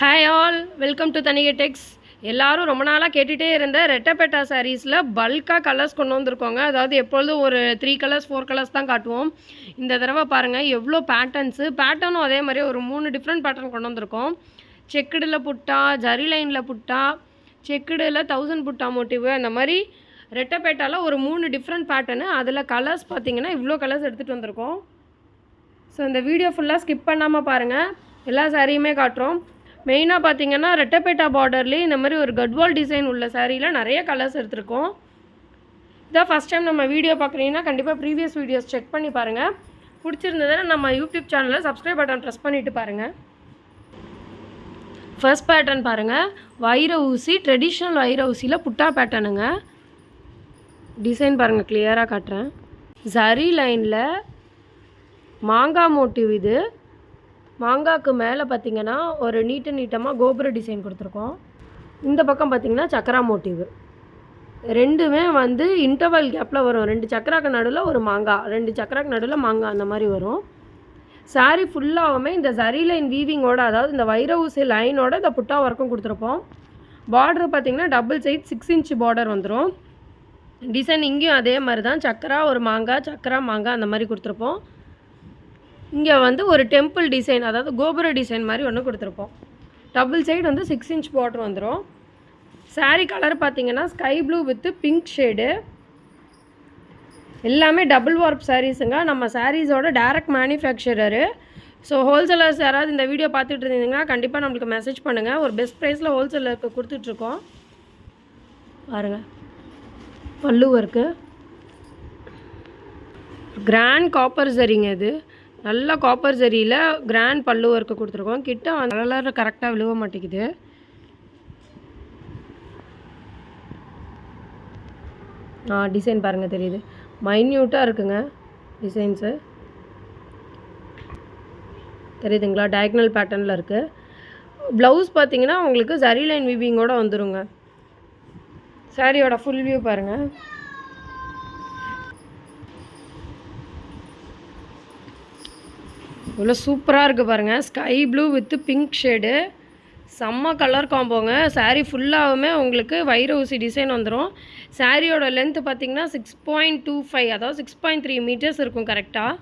Hi all welcome to Thanigai techs எல்லாரும் ரொம்ப நாளாக கேட்டுகிட்டே இருந்த ரெட்டப்பேட்டா சாரீஸில் பல்காக கலர்ஸ் கொண்டு வந்திருக்கோங்க. அதாவது எப்பொழுதும் ஒரு த்ரீ கலர்ஸ் ஃபோர் கலர்ஸ் தான் காட்டுவோம். இந்த தடவை பாருங்கள் எவ்வளோ பேட்டர்ன்ஸு பேட்டர்னும் அதே மாதிரி ஒரு மூணு டிஃப்ரெண்ட் பேட்டர்ன் கொண்டு வந்திருக்கோம். செக்குடில் புட்டா ஜரி லைனில் புட்டா செக்குடில் தௌசண்ட் புட்டா மோட்டிவ் அந்த மாதிரி ரெட்டப்பேட்டாவில் ஒரு மூணு டிஃப்ரெண்ட் பேட்டர்னு அதில் கலர்ஸ் பார்த்தீங்கன்னா இவ்வளோ கலர்ஸ் எடுத்துகிட்டு வந்திருக்கோம். ஸோ இந்த வீடியோ ஃபுல்லாக ஸ்கிப் பண்ணாமல் பாருங்கள் எல்லா சாரியுமே காட்டுறோம். மெயினாக பார்த்தீங்கன்னா ரெட்டப்பேட்டா பார்டர்லேயே இந்த மாதிரி ஒரு கட்வால் டிசைன் உள்ள சாரியில் நிறைய கலர்ஸ் எடுத்துருக்கோம். இதான் ஃபஸ்ட் டைம் நம்ம வீடியோ பார்க்குறீங்கன்னா கண்டிப்பாக ப்ரீவியஸ் வீடியோஸ் செக் பண்ணி பாருங்கள் பிடிச்சிருந்ததுன்னா நம்ம யூடியூப் சேனலில் சப்ஸ்கிரைப் பட்டன் ப்ரெஸ் பண்ணிவிட்டு பாருங்கள் ஃபர்ஸ்ட் பேட்டர்ன் பாருங்கள் வைர ஊசி ட்ரெடிஷ்னல் வைர ஊசியில் புட்டா பேட்டர்னுங்க டிசைன் பாருங்கள் கிளியராக காட்டுறேன். ஜரி லைனில் மாங்காய் மோட்டிவ் இது. மாங்காக்கு மேலே பார்த்தீங்கன்னா ஒரு நீட்ட நீட்டமாக கோபுர டிசைன் கொடுத்துருக்கோம். இந்த பக்கம் பார்த்தீங்கன்னா சக்கரா மோட்டிவு. ரெண்டுமே வந்து இன்டர்வல் கேப்பில் வரும். ரெண்டு சக்கராக்கு நடுவில் ஒரு மாங்காய் ரெண்டு சக்கராக்கு நடுவில் மாங்காய் அந்த மாதிரி வரும். சாரீ ஃபுல்லாகவுமே இந்த சரி லைன் வீவிங்கோட அதாவது இந்த வைர ஊசி லைனோட இந்த புட்டா ஒர்க்கும் கொடுத்துருப்போம். பார்டர் பார்த்தீங்கன்னா double side six inch border வந்துடும் டிசைன் இங்கேயும் அதே மாதிரி தான் சக்கரா ஒரு மாங்காய் சக்கரா மாங்காய் அந்த மாதிரி கொடுத்துருப்போம். இங்கே வந்து ஒரு டெம்பிள் டிசைன் அதாவது கோபுர டிசைன் மாதிரி ஒன்று கொடுத்துருப்போம். டபுள் சைடு வந்து சிக்ஸ் இன்ச் பார்டர் வந்துடும் சாரீ கலர் பார்த்தீங்கன்னா sky blue with pink shade எல்லாமே டபுள் வார்ப் சாரீஸுங்க நம்ம சாரீஸோட டேரக்ட் மேனுஃபேக்சரரு ஸோ ஹோல்சேலர்ஸ் யாராவது இந்த வீடியோ பார்த்துட்டு இருந்தீங்கன்னா கண்டிப்பாக நம்மளுக்கு மெசேஜ் பண்ணுங்கள் ஒரு பெஸ்ட் ப்ரைஸில் ஹோல்சேலருக்கு கொடுத்துட்ருக்கோம் பாருங்கள் பல்லு ஒர்க்கு கிராண்ட் காப்பர் சரிங்க இது. நல்ல காப்பர் சரியில் கிராண்ட் பல்லு ஒர்க்கு கொடுத்துருக்கோம். கிட்ட கலர் கரெக்டாக விழுவ மாட்டேங்குது. ஆ டிசைன் பாருங்கள் தெரியுது. மைன்யூட்டாக இருக்குங்க டிசைன்ஸு தெரியுதுங்களா? டயக்னல் பேட்டர்னில் இருக்குது ப்ளவுஸ் பார்த்தீங்கன்னா உங்களுக்கு ஜரி லைன் வீவிங்கோடு வந்துருங்க. சாரியோட ஃபுல் வியூ பாருங்கள் இவ்வளோ சூப்பராக இருக்குது பாருங்கள் sky blue with pink shade. செம்ம கலர் காம்போங்க. சாரீ ஃபுல்லாகவுமே உங்களுக்கு வைர ஊசி டிசைன் வந்துடும் சாரியோட லென்த்து பார்த்தீங்கன்னா சிக்ஸ் பாயிண்ட் டூ ஃபைவ் அதாவது சிக்ஸ் பாயிண்ட் த்ரீ மீட்டர்ஸ் இருக்கும் கரெக்டாக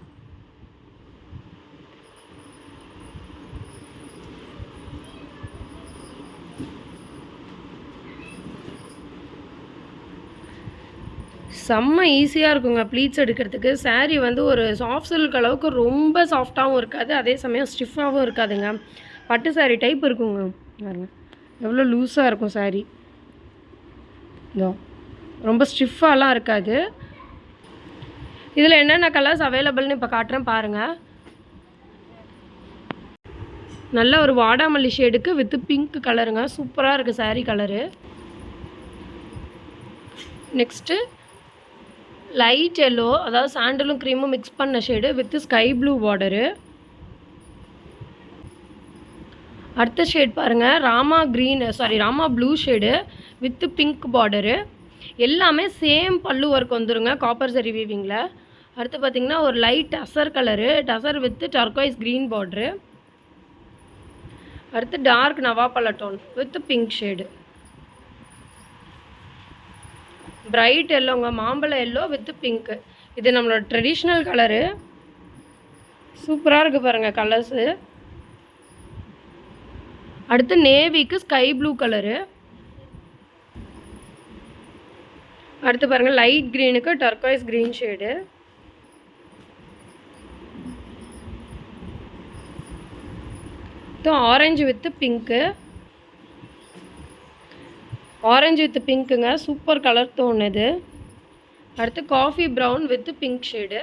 செம்ம ஈஸியாக இருக்குங்க ப்ளீட்ஸ் எடுக்கிறதுக்கு. Saree வந்து ஒரு சாஃப்ட் சில்க் அளவுக்கு ரொம்ப சாஃப்டாகவும் இருக்காது அதே சமயம் ஸ்டிஃபாகவும் இருக்காதுங்க. பட்டு saree டைப் இருக்குங்க. பாருங்க எவ்வளோ லூஸாக இருக்கும் saree. இதோ ரொம்ப ஸ்டிஃபாலாம் இருக்காது. இதில் என்னென்ன கலர்ஸ் அவைலபிள்னு இப்போ காட்டுறேன் பாருங்கள் நல்ல ஒரு வாடாமல்லி ஷேடுக்கு வித் பிங்க் கலருங்க சூப்பராக இருக்குது saree colour next light yellow அதாவது சாண்டலும் க்ரீமும் மிக்ஸ் பண்ண shade with sky blue border அடுத்த ஷேட் பாருங்கள் Rama green sari Rama blue shade with pink border எல்லாமே சேம் பல்லு ஒர்க் வந்துருங்க காப்பர் சரி வீவிங்கில் அடுத்து பார்த்திங்கன்னா ஒரு light tussar colour tussar with turquoise green border அடுத்து dark நவாப்பழ tone with pink shade bright எல்லோங்க மாம்பழ எல்லோ வித் பிங்க்கு இது நம்மளோட ட்ரெடிஷ்னல் கலரு சூப்பராக இருக்குது பாருங்கள் கலர்ஸு அடுத்து நேவிக்கு ஸ்கை ப்ளூ கலரு அடுத்து பாருங்கள் light க்ரீனுக்கு turquoise green shade orange with pink orange with பிங்க்குங்க super colour தோணுது. இது அடுத்து coffee brown with pink shade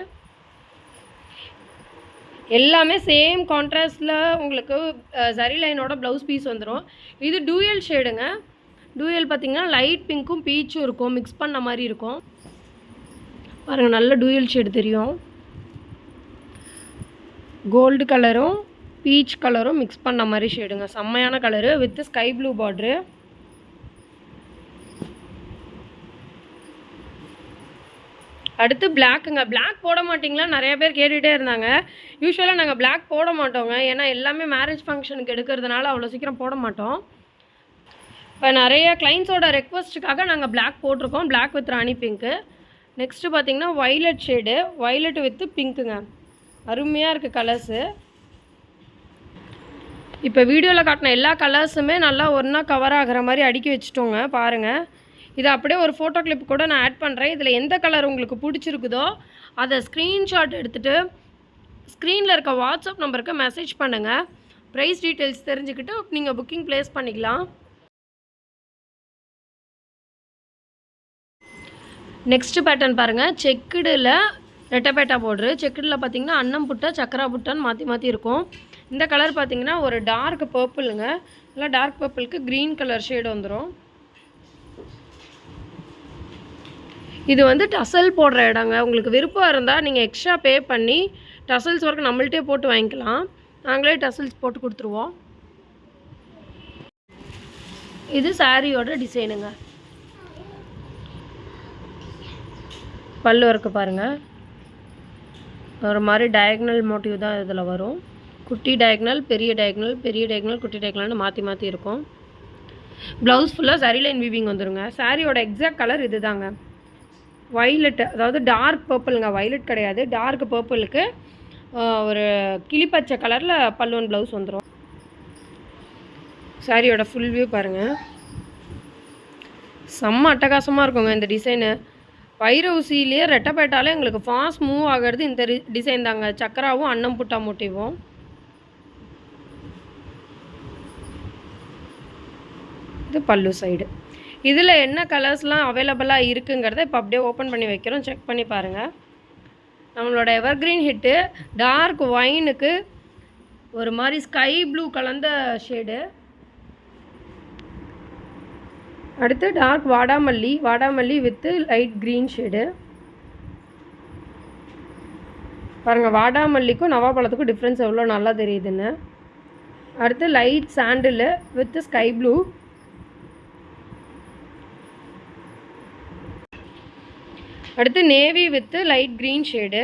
எல்லாமே சேம் கான்ட்ராஸ்டில் உங்களுக்கு சரி லைனோட ப்ளவுஸ் பீஸ் வந்துடும் இது டூயல் ஷேடுங்க டூயல் பார்த்தீங்கன்னா லைட் பிங்க்கும் பீச்சும் இருக்கும். மிக்ஸ் பண்ண மாதிரி இருக்கும். பாருங்கள் நல்ல டூயல் ஷேடு தெரியும். கோல்டு கலரும் பீச் கலரும் மிக்ஸ் பண்ண மாதிரி ஷேடுங்க செம்மையான colour with sky blue border அடுத்து பிளாக்குங்க பிளாக் போட மாட்டிங்களா? நிறைய பேர் கேட்டுகிட்டே இருந்தாங்க. யூஸ்வலாக நாங்கள் பிளாக் போட மாட்டோங்க. ஏன்னா எல்லாமே மேரேஜ் ஃபங்க்ஷனுக்கு எடுக்கிறதுனால அவ்வளோ சீக்கிரம் போட மாட்டோம். இப்போ நிறைய கிளைண்ட்ஸோட ரெக்வஸ்ட்டுக்காக நாங்கள் பிளாக் போட்டிருக்கோம். Black with Rani pink next பார்த்தீங்கன்னா வைலட் ஷேடு வைலட் வித்து பிங்க்குங்க அருமையாக இருக்குது கலர்ஸு இப்போ வீடியோவில் காட்டின எல்லா கலர்ஸுமே நல்லா ஒன்றா கவர் ஆகிற மாதிரி அடுக்கி வச்சுட்டோங்க. பாருங்கள் இதை அப்படியே ஒரு ஃபோட்டோ கிளிப் கூட நான் ஆட் பண்ணுறேன் இதில் எந்த கலர் உங்களுக்கு பிடிச்சிருக்குதோ அதை ஸ்க்ரீன்ஷாட் எடுத்துகிட்டு ஸ்க்ரீனில் இருக்க வாட்ஸ்அப் நம்பருக்கு மெசேஜ் பண்ணுங்கள் ப்ரைஸ் டீட்டெயில்ஸ் தெரிஞ்சுக்கிட்டு நீங்கள் புக்கிங் ப்ளேஸ் பண்ணிக்கலாம். நெக்ஸ்ட் பேட்டர்ன் பாருங்கள் செக்குடில் ரெட்டப்பேட்டா போர்ட்ரு செக்குடில் பார்த்தீங்கன்னா அன்னம் புட்டா சக்கரா புட்டான்னு மாற்றி மாற்றி இருக்கும். இந்த கலர் பார்த்தீங்கன்னா ஒரு டார்க் பர்பிளுங்க இல்லை டார்க் பர்பிளுக்கு க்ரீன் கலர் ஷேடு வந்துடும் இது வந்து டசல் போடுற இடங்க. உங்களுக்கு விருப்பம் இருந்தால் நீங்கள் எக்ஸ்ட்ரா பே பண்ணி டசல்ஸ் ஒர்க் நம்மள்ட்டே போட்டு வாங்கிக்கலாம். நாங்களே டசல்ஸ் போட்டு கொடுத்துருவோம். இது சாரியோட டிசைனுங்க. பல்லு ஒர்க்கு பாருங்கள் ஒரு மாதிரி டயக்னல் மோட்டிவ் தான் இதில் வரும். குட்டி டயக்னல் பெரிய டயக்னல் பெரிய டயக்னல் குட்டி டயக்னல்னு மாற்றி மாற்றி இருக்கும். ப்ளவுஸ் ஃபுல்லாக சரி லைன் வீவிங் வந்துருங்க. சாரியோட எக்ஸாக்ட் கலர் இது தாங்க வைலட் அதாவது டார்க் பர்பிளுங்க வைலட் கிடையாது. டார்க் பர்பிளுக்கு ஒரு கிளிப்பச்சை கலரில் பல்லுவன் ப்ளவுஸ் வந்துடும் சாரியோட ஃபுல் வியூ பாருங்கள் செம்ம அட்டகாசமாக இருக்குங்க இந்த டிசைனு வைர ஊசியிலேயே ரெட்டப்பேட்டாலே எங்களுக்கு ஃபாஸ்ட் மூவ் ஆகிறது இந்த டிசைன் தாங்க. சக்கராவும் அன்னம் புட்டா முட்டிவும். இது பல்லு சைடு இதில் என்ன கலர்ஸ்லாம் அவைலபிளாக இருக்குங்கிறத இப்போ அப்படியே ஓப்பன் பண்ணி வைக்கிறோம். செக் பண்ணி பாருங்கள் நம்மளோட எவர்க்ரீன் ஹிட்டு டார்க் ஒயினுக்கு ஒரு மாதிரி ஸ்கை ப்ளூ கலந்த ஷேடு. அடுத்து டார்க் வாடாமல்லி வாடாமல்லி வித்து லைட் க்ரீன் ஷேடு. பாருங்கள் வாடாமல்லிக்கும் நவாப்பழத்துக்கும் டிஃப்ரென்ஸ் எவ்வளோ நல்லா தெரியுதுன்னு. அடுத்து light sandal with sky blue. அடுத்து navy with light green shade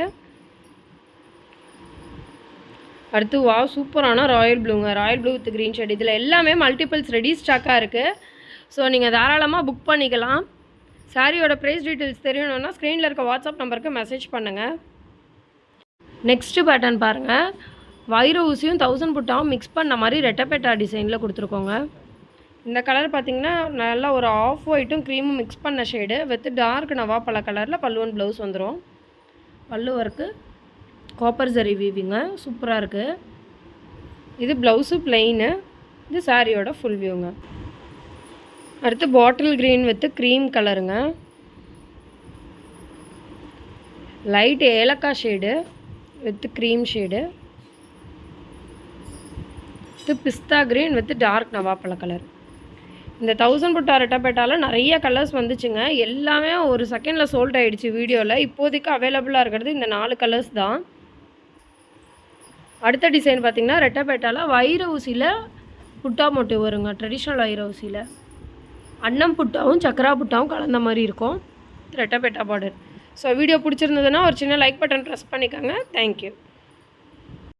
அடுத்து வா சூப்பரான royal ப்ளூங்க royal blue with green shade இதில் எல்லாமே மல்டிபிள்ஸ் ரெடி ஸ்டாக்காக இருக்குது ஸோ நீங்கள் தாராளமாக புக் பண்ணிக்கலாம். சாரியோட ப்ரைஸ் டீட்டெயில்ஸ் தெரியணுன்னா ஸ்க்ரீனில் இருக்க வாட்ஸ்அப் நம்பருக்கு மெசேஜ் பண்ணுங்கள் நெக்ஸ்ட்டு பேட்டர்ன் பாருங்கள் வைர ஊசியும் தௌசண்ட் புட்டாவும் மிக்ஸ் பண்ண மாதிரி ரெட்டப்பேட்டா டிசைனில் கொடுத்துருக்கோங்க. இந்த கலர் பார்த்தீங்கன்னா நல்லா ஒரு ஆஃப் ஒயிட்டும் க்ரீமும் மிக்ஸ் பண்ண ஷேடு வித் டார்க் நவாப்பழ கலரில் பல்லுவன் ப்ளவுஸ் வந்துடும் பல்லு ஒர்க்கு காப்பர் ஜரி வீவிங்க சூப்பராக இருக்குது இது ப்ளவுஸு பிளெயின் இது சாரியோட ஃபுல் வியூங்க அடுத்து பாட்டில் க்ரீன் வித்து க்ரீம் கலருங்க லைட் ஏலக்காய் ஷேடு வித் க்ரீம் ஷேடு இது பிஸ்தா க்ரீன் வித் டார்க் நவாப்பழ கலர் இந்த தௌசண்ட் புட்டா ரெட்டப்பேட்டாவில் நிறைய கலர்ஸ் வந்துச்சுங்க. எல்லாமே ஒரு செகண்டில் சோல்ட் ஆகிடுச்சு வீடியோவில் இப்போதைக்கு அவைலபிளாக இருக்கிறது இந்த நாலு கலர்ஸ் தான். அடுத்த டிசைன் பார்த்திங்கன்னா ரெட்டப்பேட்டாவில் வைர ஊசியில் புட்டா மொட்டு வருங்க. ட்ரெடிஷ்னல் வைர ஊசியில் அன்னம் புட்டாவும் சக்கரா புட்டாவும் கலந்த மாதிரி இருக்கும். ரெட்டப்பேட்டா பார்டர் ஸோ வீடியோ பிடிச்சிருந்ததுன்னா ஒரு சின்ன லைக் பட்டன் ப்ரெஸ் பண்ணிக்கோங்க. Thank you